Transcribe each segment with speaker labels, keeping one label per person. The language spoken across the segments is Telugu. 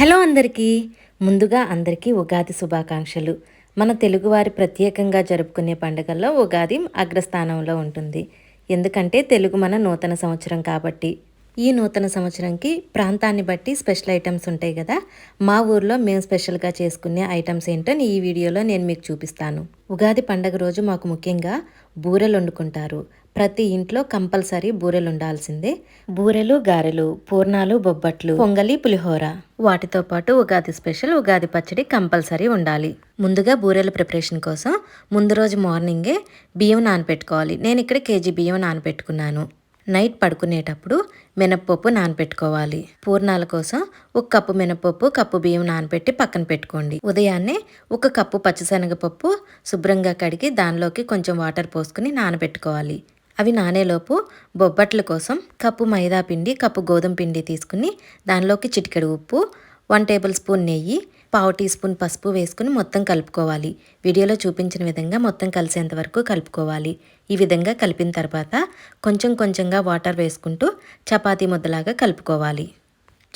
Speaker 1: హలో అందరికీ. ముందుగా అందరికీ ఉగాది శుభాకాంక్షలు. మన తెలుగువారి ప్రత్యేకంగా జరుపుకునే పండుగల్లో ఉగాది అగ్రస్థానంలో ఉంటుంది. ఎందుకంటే తెలుగు మన నూతన సంవత్సరం కాబట్టి. ఈ నూతన సంవత్సరంకి ప్రాంతాన్ని బట్టి స్పెషల్ ఐటమ్స్ ఉంటాయి కదా. మా ఊర్లో మేము స్పెషల్గా చేసుకునే ఐటమ్స్ ఏంటో ఈ వీడియోలో నేను మీకు చూపిస్తాను. ఉగాది పండగ రోజు మాకు ముఖ్యంగా బూరెలు వండుకుంటారు. ప్రతి ఇంట్లో కంపల్సరీ బూరెలు ఉండాల్సిందే బూరెలు గారెలు పూర్ణాలు బొబ్బట్లు పొంగలి పులిహోర. వాటితో పాటు ఉగాది స్పెషల్ ఉగాది పచ్చడి కంపల్సరీ ఉండాలి. ముందుగా బూరెల ప్రిపరేషన్ కోసం ముందు రోజు మార్నింగే బియ్యం నానపెట్టుకోవాలి. నేను ఇక్కడ కేజీ బియ్యం నానపెట్టుకున్నాను. నైట్ పడుకునేటప్పుడు మినప్పప్పు నానపెట్టుకోవాలి. పూర్ణాల కోసం ఒక కప్పు మినపప్పు కప్పు బియ్యం నానబెట్టి పక్కన పెట్టుకోండి. ఉదయాన్నే ఒక కప్పు పచ్చిశనగపప్పు శుభ్రంగా కడిగి దానిలోకి కొంచెం వాటర్ పోసుకుని నానబెట్టుకోవాలి. అవి నానేలోపు బొబ్బట్ల కోసం కప్పు మైదా పిండి కప్పు గోధుమ పిండి తీసుకుని దానిలోకి చిటికెడు ఉప్పు వన్ టేబుల్ స్పూన్ నెయ్యి పావు టీ స్పూన్ పసుపు వేసుకుని మొత్తం కలుపుకోవాలి. వీడియోలో చూపించిన విధంగా మొత్తం కలిసేంత వరకు కలుపుకోవాలి. ఈ విధంగా కలిపిన తర్వాత కొంచెం కొంచెంగా వాటర్ వేసుకుంటూ చపాతీ ముద్దలాగా కలుపుకోవాలి.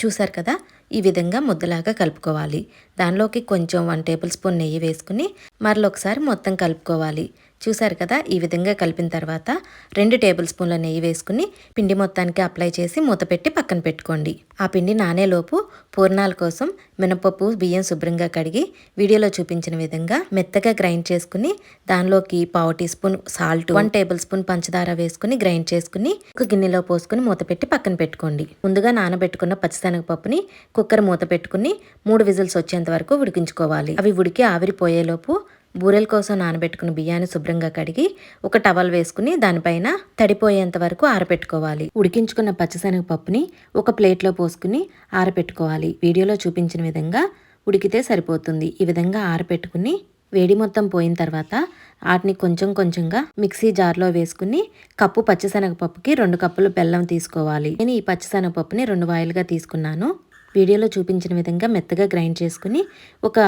Speaker 1: చూసారు కదా? ఈ విధంగా ముద్దలాగా కలుపుకోవాలి. దానిలోకి కొంచెం వన్ టేబుల్ స్పూన్ నెయ్యి వేసుకుని మరలొకసారి మొత్తం కలుపుకోవాలి. చూసారు కదా ఈ విధంగా కలిపిన తర్వాత రెండు టేబుల్ స్పూన్ల నెయ్యి వేసుకుని పిండి మొత్తానికి అప్లై చేసి మూత పెట్టి పక్కన పెట్టుకోండి. ఆ పిండి నానేలోపు పూర్ణాల కోసం మినపప్పు బియ్యం శుభ్రంగా కడిగి వీడియోలో చూపించిన విధంగా మెత్తగా గ్రైండ్ చేసుకుని దానిలోకి పావు teaspoon salt one tablespoon పంచదార వేసుకుని గ్రైండ్ చేసుకుని ఒక గిన్నెలో పోసుకుని మూత పెట్టి పక్కన పెట్టుకోండి. ముందుగా నానబెట్టుకున్న పచ్చిశనగపప్పుని కుక్కర్ మూత పెట్టుకుని మూడు విజిల్స్ వచ్చేంత వరకు ఉడికించుకోవాలి. అవి ఉడికి ఆవిరిపోయేలోపు బూరెల కోసం నానబెట్టుకున్న బియ్యాన్ని శుభ్రంగా కడిగి ఒక టవల్ వేసుకుని దానిపైన తడిపోయేంత వరకు ఆరబెట్టుకోవాలి ఉడికించుకున్న పచ్చిశనగపప్పుని ఒక ప్లేట్లో పోసుకుని ఆరబెట్టుకోవాలి వీడియోలో చూపించిన విధంగా ఉడికితే సరిపోతుంది. ఈ విధంగా ఆరబెట్టుకుని వేడి మొత్తం పోయిన తర్వాత వాటిని కొంచెం కొంచెంగా మిక్సీ జార్లో వేసుకుని కప్పు పచ్చిశనగపప్పుకి రెండు కప్పులు బెల్లం తీసుకోవాలి. నేను ఈ పచ్చిశనగపప్పుని రెండు వాయిలుగా తీసుకున్నాను. వీడియోలో చూపించిన విధంగా మెత్తగా గ్రైండ్ చేసుకుని ఒక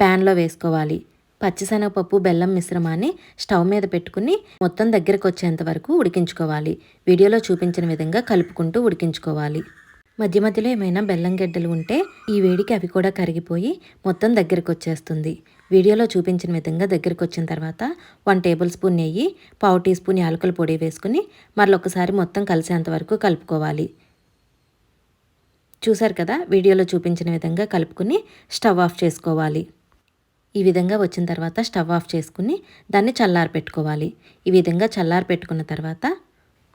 Speaker 1: ప్యాన్లో వేసుకోవాలి. పచ్చిశనగపప్పు బెల్లం మిశ్రమాన్ని స్టవ్ మీద పెట్టుకుని మొత్తం దగ్గరకు వచ్చేంత వరకు ఉడికించుకోవాలి. వీడియోలో చూపించిన విధంగా కలుపుకుంటూ ఉడికించుకోవాలి. మధ్య మధ్యలో ఏమైనా బెల్లం గడ్డలు ఉంటే ఈ వేడికి అవి కూడా కరిగిపోయి మొత్తం దగ్గరకు వచ్చేస్తుంది. వీడియోలో చూపించిన విధంగా దగ్గరకు వచ్చిన తర్వాత వన్ టేబుల్ స్పూన్ నెయ్యి పావు టీ స్పూన్ యాలకుల పొడి వేసుకుని మరొకసారి మొత్తం కలిసేంత వరకు కలుపుకోవాలి. చూశారు కదా? వీడియోలో చూపించిన విధంగా కలుపుకుని స్టవ్ ఆఫ్ చేసుకోవాలి. ఈ విధంగా వచ్చిన తర్వాత స్టవ్ ఆఫ్ చేసుకుని దాన్ని చల్లారి పెట్టుకోవాలి. ఈ విధంగా చల్లారి పెట్టుకున్న తర్వాత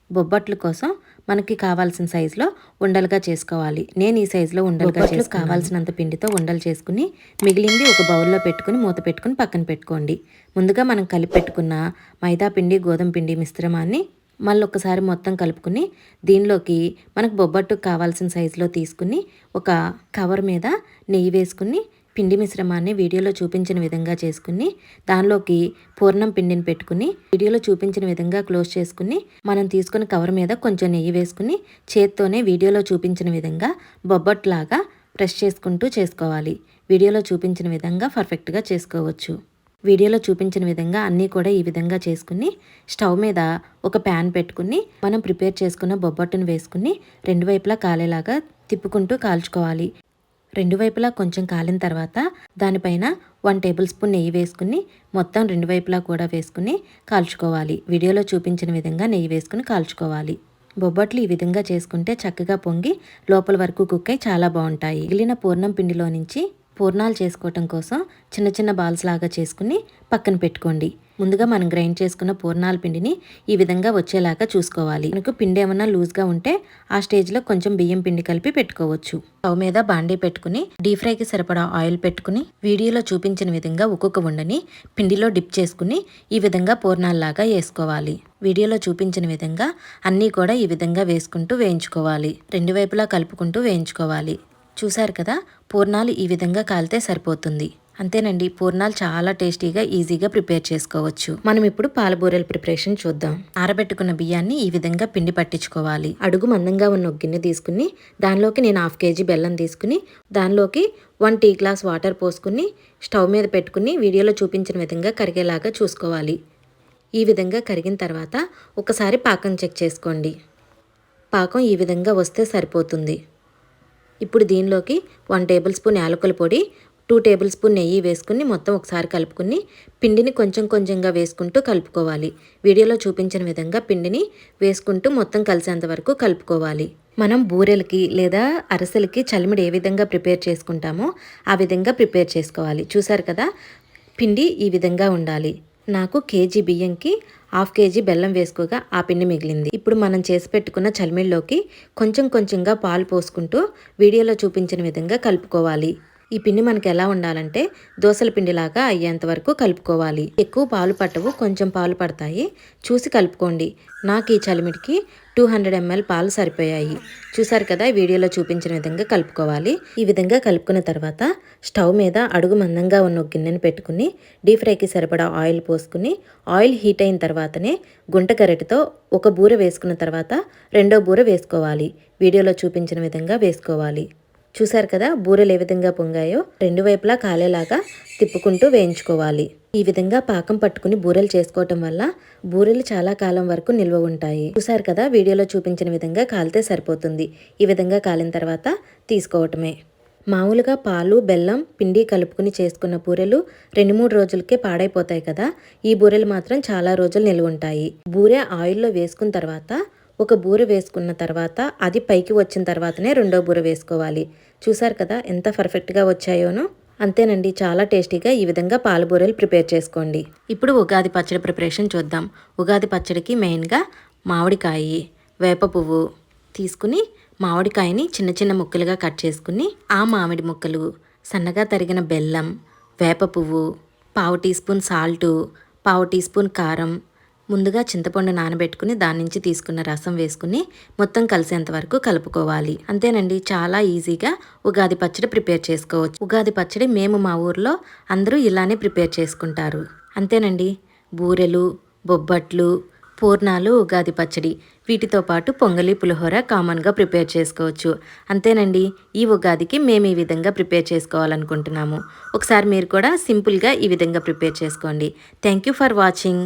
Speaker 1: బొబ్బట్ల కోసం మనకి కావాల్సిన సైజులో ఉండలుగా చేసుకోవాలి. నేను ఈ సైజులో ఉండలుగా చేసి కావాల్సినంత పిండితో ఉండలు చేసుకుని మిగిలింది ఒక బౌల్లో పెట్టుకుని మూత పెట్టుకుని పక్కన పెట్టుకోండి. ముందుగా మనం కలిపి పెట్టుకున్న మైదా పిండి గోధుమ పిండి మిశ్రమాన్ని మళ్ళీ ఒకసారి మొత్తం కలుపుకుని దీనిలోకి మనకు బొబ్బట్టుకు కావాల్సిన సైజులో తీసుకుని ఒక కవర్ మీద నెయ్యి వేసుకుని పిండి మిశ్రమాన్ని వీడియోలో చూపించిన విధంగా చేసుకుని దానిలోకి పూర్ణం పిండిని పెట్టుకుని వీడియోలో చూపించిన విధంగా క్లోజ్ చేసుకుని మనం తీసుకున్న కవర్ మీద కొంచెం నెయ్యి వేసుకుని చేత్తోనే వీడియోలో చూపించిన విధంగా బొబ్బట్లాగా ప్రెస్ చేసుకుంటూ చేసుకోవాలి. వీడియోలో చూపించిన విధంగా పర్ఫెక్ట్గా చేసుకోవచ్చు. వీడియోలో చూపించిన విధంగా అన్నీ కూడా ఈ విధంగా చేసుకుని స్టవ్ మీద ఒక ప్యాన్ పెట్టుకుని మనం ప్రిపేర్ చేసుకున్న బొబ్బట్టును వేసుకుని రెండు వైపులా కాలేలాగా తిప్పుకుంటూ కాల్చుకోవాలి. రెండు వైపులా కొంచెం కాలిన తర్వాత దానిపైన వన్ టేబుల్ స్పూన్ నెయ్యి వేసుకుని మొత్తం రెండు వైపులా కూడా వేసుకుని కాల్చుకోవాలి. వీడియోలో చూపించిన విధంగా నెయ్యి వేసుకుని కాల్చుకోవాలి. బొబ్బట్లు ఈ విధంగా చేసుకుంటే చక్కగా పొంగి లోపల వరకు కుక్కై చాలా బాగుంటాయి. మిగిలిన పూర్ణం పిండిలో నుంచి పూర్ణాలు చేసుకోవటం కోసం చిన్న చిన్న బాల్స్ లాగా చేసుకుని పక్కన పెట్టుకోండి. ముందుగా మనం గ్రైండ్ చేసుకున్న పూర్ణాల పిండిని ఈ విధంగా వచ్చేలాగా చూసుకోవాలి. మనకు పిండి ఏమన్నా లూజ్గా ఉంటే ఆ స్టేజ్లో కొంచెం బియ్యం పిండి కలిపి పెట్టుకోవచ్చు. స్టవ్ మీద బాండీ పెట్టుకుని డీప్ ఫ్రైకి సరిపడా ఆయిల్ పెట్టుకుని వీడియోలో చూపించిన విధంగా ఒక్కొక్క ఉండని పిండిలో డిప్ చేసుకుని ఈ విధంగా పూర్ణాల్లాగా వేసుకోవాలి. వీడియోలో చూపించిన విధంగా అన్నీ కూడా ఈ విధంగా వేసుకుంటూ వేయించుకోవాలి. రెండు వైపులా కలుపుకుంటూ వేయించుకోవాలి. చూశారు కదా పూర్ణాలు ఈ విధంగా కాలితే సరిపోతుంది. అంతేనండి పూర్ణాలు చాలా టేస్టీగా ఈజీగా ప్రిపేర్ చేసుకోవచ్చు. మనం ఇప్పుడు పాలబూరెల ప్రిపరేషన్ చూద్దాం. ఆరబెట్టుకున్న బియ్యాన్ని ఈ విధంగా పిండి పట్టించుకోవాలి. అడుగు మందంగా ఉన్న ఒక గిన్నె తీసుకుని దానిలోకి నేను హాఫ్ కేజీ బెల్లం తీసుకుని దానిలోకి వన్ టీ గ్లాస్ వాటర్ పోసుకుని స్టవ్ మీద పెట్టుకుని వీడియోలో చూపించిన విధంగా కరిగేలాగా చూసుకోవాలి. ఈ విధంగా కరిగిన తర్వాత ఒకసారి పాకం చెక్ చేసుకోండి. పాకం ఈ విధంగా వస్తే సరిపోతుంది. ఇప్పుడు దీనిలోకి వన్ టేబుల్ స్పూన్ యాలకుల పొడి టూ టేబుల్ స్పూన్ నెయ్యి వేసుకుని మొత్తం ఒకసారి కలుపుకుని పిండిని కొంచెం కొంచెంగా వేసుకుంటూ కలుపుకోవాలి. వీడియోలో చూపించిన విధంగా పిండిని వేసుకుంటూ మొత్తం కలిసేంత వరకు కలుపుకోవాలి. మనం బూరెలకి లేదా అరసలకి చలిమిడి ఏ విధంగా ప్రిపేర్ చేసుకుంటామో ఆ విధంగా ప్రిపేర్ చేసుకోవాలి. చూసారు కదా? పిండి ఈ విధంగా ఉండాలి. నాకు కేజీ బియ్యంకి హాఫ్ కేజీ బెల్లం వేసుకోగా ఆ పిండి మిగిలింది. ఇప్పుడు మనం చేసి పెట్టుకున్న చలిమిడిలోకి కొంచెం కొంచెంగా పాలు పోసుకుంటూ వీడియోలో చూపించిన విధంగా కలుపుకోవాలి. ఈ పిండి మనకి ఎలా ఉండాలంటే దోసల పిండిలాగా అయ్యేంత వరకు కలుపుకోవాలి. ఎక్కువ పాలు పట్టవు కొంచెం పాలు పడతాయి. చూసి కలుపుకోండి. నాకు ఈ చలిమిడికి టూ హండ్రెడ్ ఎంఎల్ పాలు సరిపోయాయి. చూసారు కదా వీడియోలో చూపించిన విధంగా కలుపుకోవాలి. ఈ విధంగా కలుపుకున్న తర్వాత స్టవ్ మీద అడుగు మందంగా ఉన్న గిన్నెను పెట్టుకుని డీప్ ఫ్రైకి సరిపడా ఆయిల్ పోసుకుని ఆయిల్ హీట్ అయిన తర్వాతనే గుంట గరిటతో ఒక బూర వేసుకున్న తర్వాత రెండో బూర వేసుకోవాలి. వీడియోలో చూపించిన విధంగా వేసుకోవాలి. చూసారు కదా బూరెలు ఏ విధంగా పొంగాయో? రెండు వైపులా కాలేలాగా తిప్పుకుంటూ వేయించుకోవాలి. ఈ విధంగా పాకం పట్టుకుని బూరెలు చేసుకోవటం వల్ల బూరెలు చాలా కాలం వరకు నిల్వ ఉంటాయి. చూసారు కదా వీడియోలో చూపించిన విధంగా కాలితే సరిపోతుంది. ఈ విధంగా కాలిన తర్వాత తీసుకోవటమే. మామూలుగా పాలు బెల్లం పిండి కలుపుకుని చేసుకున్న బూరెలు రెండు మూడు రోజులకే పాడైపోతాయి కదా ఈ బూరెలు మాత్రం చాలా రోజులు నిల్వ ఉంటాయి. బూరె ఆయిల్లో వేసుకున్న తర్వాత ఒక బూర వేసుకున్న తర్వాత అది పైకి వచ్చిన తర్వాతనే రెండో బూర వేసుకోవాలి. చూసారు కదా ఎంత పర్ఫెక్ట్గా వచ్చాయోనో? అంతేనండి చాలా టేస్టీగా ఈ విధంగా పాలబూరలు ప్రిపేర్ చేసుకోండి. ఇప్పుడు ఉగాది పచ్చడి ప్రిపరేషన్ చూద్దాం. ఉగాది పచ్చడికి మెయిన్గా మామిడికాయ వేప పువ్వు తీసుకుని మామిడికాయని చిన్న చిన్న ముక్కలుగా కట్ చేసుకుని ఆ మామిడి ముక్కలు సన్నగా తరిగిన బెల్లం వేప పువ్వు పావు టీ స్పూన్ సాల్టు పావు టీ స్పూన్ కారం ముందుగా చింతపండు నానబెట్టుకుని దాని నుంచి తీసుకున్న రసం వేసుకుని మొత్తం కలిసేంత వరకు కలుపుకోవాలి. అంతేనండి చాలా ఈజీగా ఉగాది పచ్చడి ప్రిపేర్ చేసుకోవచ్చు. ఉగాది పచ్చడి మేము మా ఊర్లో అందరూ ఇలానే ప్రిపేర్ చేసుకుంటారు. అంతేనండి బూరెలు బొబ్బట్లు పూర్ణాలు ఉగాది పచ్చడి వీటితో పాటు పొంగలి పులిహోర కామన్గా ప్రిపేర్ చేసుకోవచ్చు. అంతేనండి ఈ ఉగాదికి మేము ఈ విధంగా ప్రిపేర్ చేసుకోవాలనుకుంటున్నాము. ఒకసారి మీరు కూడా సింపుల్గా ఈ విధంగా ప్రిపేర్ చేసుకోండి. Thank you for watching.